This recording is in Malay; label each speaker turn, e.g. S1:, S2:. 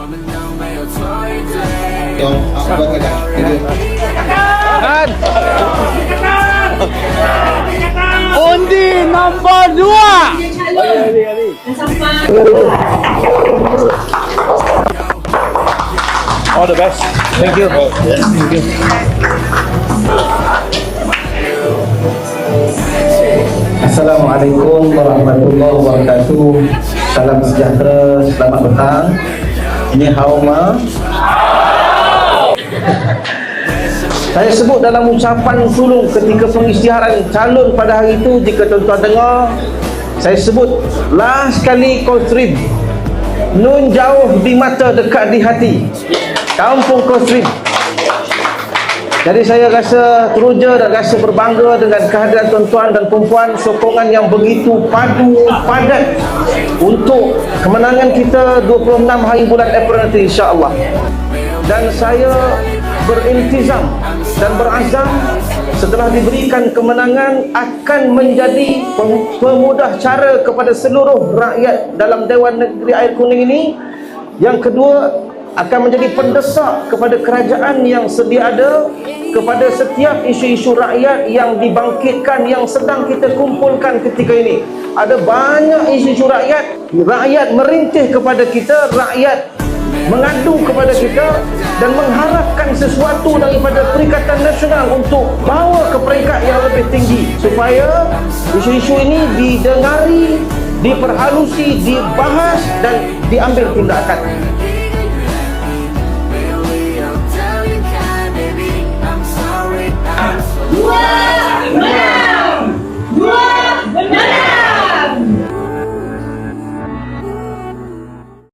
S1: Yung ako ba nila?
S2: Undi number 2! All the best. Thank you. Thank you.
S3: Assalamualaikum warahmatullahi wabarakatuh. Salam sejahtera, selamat petang. Ini Hauma. Saya sebut dalam ucapan sulung ketika pengisytiharan calon pada hari itu jika tuan-tuan dengar saya sebut last sekali Kosrim Nun jauh di mata dekat di hati Kampung Kosrim jadi saya rasa teruja dan rasa berbangga dengan kehadiran tuan-tuan dan perempuan sokongan yang begitu padu, padat untuk kemenangan kita 26 hari bulan April nanti insya-Allah. Dan saya berintizam dan berazam setelah diberikan kemenangan akan menjadi pem- pemudah cara kepada seluruh rakyat dalam Dewan Negeri Air Kuning ini. Yang kedua, akan menjadi pendesak kepada kerajaan yang sedia ada kepada setiap isu-isu rakyat yang dibangkitkan yang sedang kita kumpulkan ketika ini ada banyak isu-isu rakyat rakyat merintih kepada kita rakyat mengadu kepada kita dan mengharapkan sesuatu daripada Perikatan Nasional untuk bawa ke peringkat yang lebih tinggi supaya isu-isu ini didengari diperhalusi, dibahas dan diambil tindakan.